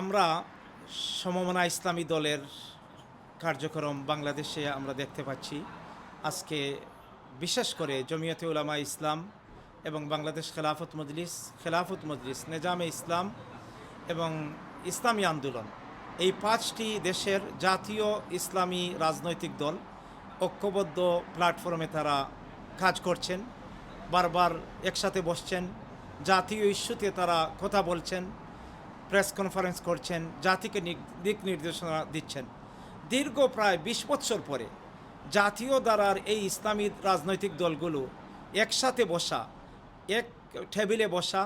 আমরা সমমনা ইসলামী দলের কার্যক্রম বাংলাদেশে আমরা দেখতে পাচ্ছি। আজকে বিশেষ করে জমিয়তে উলামা ইসলাম এবং বাংলাদেশ খেলাফত মজলিস খেলাফত মজলিস, নেজামে ইসলাম এবং ইসলামী আন্দোলন। এই পাঁচটি দেশের জাতীয় ইসলামী রাজনৈতিক দল ঐক্যবদ্ধ প্ল্যাটফর্মে তারা কাজ করছেন, বারবার একসাথে বসছেন, জাতীয় ইস্যুতে তারা কথা বলছেন প্রেস কনফারেন্স করছেন, জাতিকে দিক নির্দেশনা দিচ্ছেন। দীর্ঘ প্রায় বিশ বৎসর পরে জাতীয় দ্বারার এই ইসলামী রাজনৈতিক দলগুলো একসাথে বসা, এক টেবিলে বসা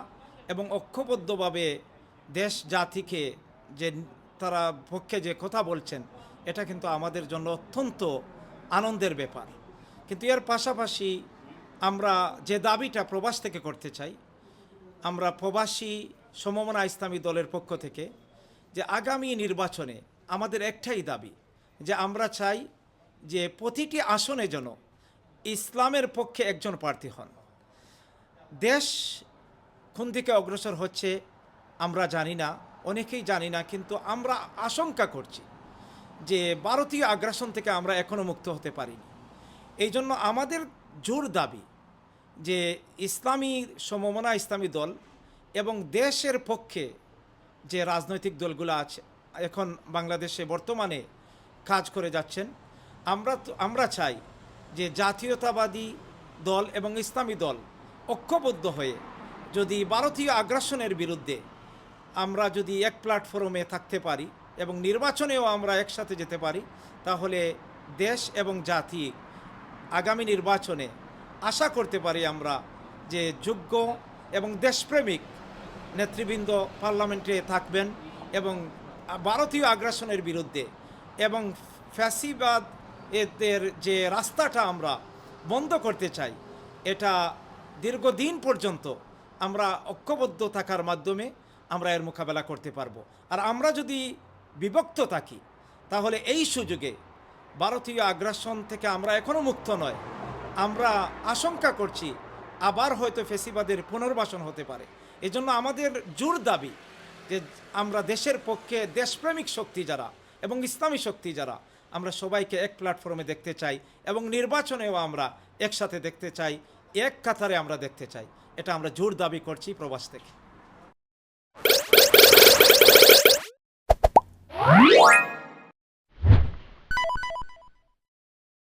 এবং ঐক্যবদ্ধভাবে দেশ জাতিকে যে তারা পক্ষে যে কথা বলছেন, এটা কিন্তু আমাদের জন্য অত্যন্ত আনন্দের ব্যাপার। কিন্তু এর পাশাপাশি আমরা যে দাবিটা প্রবাস থেকে করতে চাই, আমরা প্রবাসী সমমনা ইসলামী দলের পক্ষ থেকে যে আগামী নির্বাচনে আমাদের একটাই দাবি যে আমরা চাই যে প্রতিটি আসনে যেন ইসলামের পক্ষে একজন প্রার্থী হন। দেশ কোন দিকে অগ্রসর হচ্ছে আমরা জানি না, অনেকেই জানি না, কিন্তু আমরা আশঙ্কা করছি যে ভারতীয় আগ্রাসন থেকে আমরা এখনও মুক্ত হতে পারিনি। এই জন্য আমাদের জোর দাবি যে ইসলামী সমমনা ইসলামী দল এবং দেশের পক্ষে যে রাজনৈতিক দলগুলো আছে, এখন বাংলাদেশে বর্তমানে কাজ করে যাচ্ছেন, আমরা তো, আমরা চাই যে জাতীয়তাবাদী দল এবং ইসলামী দল ঐক্যবদ্ধ হয়ে যদি ভারতীয় আগ্রাসনের বিরুদ্ধে আমরা যদি এক প্ল্যাটফর্মে থাকতে পারি এবং নির্বাচনেও আমরা একসাথে যেতে পারি, তাহলে দেশ এবং জাতি আগামী নির্বাচনে আশা করতে পারি আমরা যে যোগ্য এবং দেশপ্রেমিক নেতৃবৃন্দ পার্লামেন্টে থাকবেন এবং ভারতীয় আগ্রাসনের বিরুদ্ধে এবং ফ্যাসিবাদ এদের যে রাস্তাটা আমরা বন্ধ করতে চাই, এটা দীর্ঘদিন পর্যন্ত আমরা ঐক্যবদ্ধ থাকার মাধ্যমে আমরা এর মোকাবেলা করতে পারব। আর আমরা যদি বিভক্ত থাকি, তাহলে এই সুযোগে ভারতীয় আগ্রাসন থেকে আমরা এখনও মুক্ত নয়। আমরা আশঙ্কা করছি আবার হয়তো ফেসিবাদের পুনর্বাসন হতে পারে। এজন্য আমাদের জোর দাবি যে আমরা দেশের পক্ষে দেশপ্রেমিক শক্তি যারা এবং ইসলামী শক্তি যারা, আমরা সবাইকে এক প্ল্যাটফর্মে দেখতে চাই এবং নির্বাচনেও আমরা একসাথে দেখতে চাই, এক কাতারে আমরা দেখতে চাই। এটা আমরা জোর দাবি করছি প্রবাস থেকে।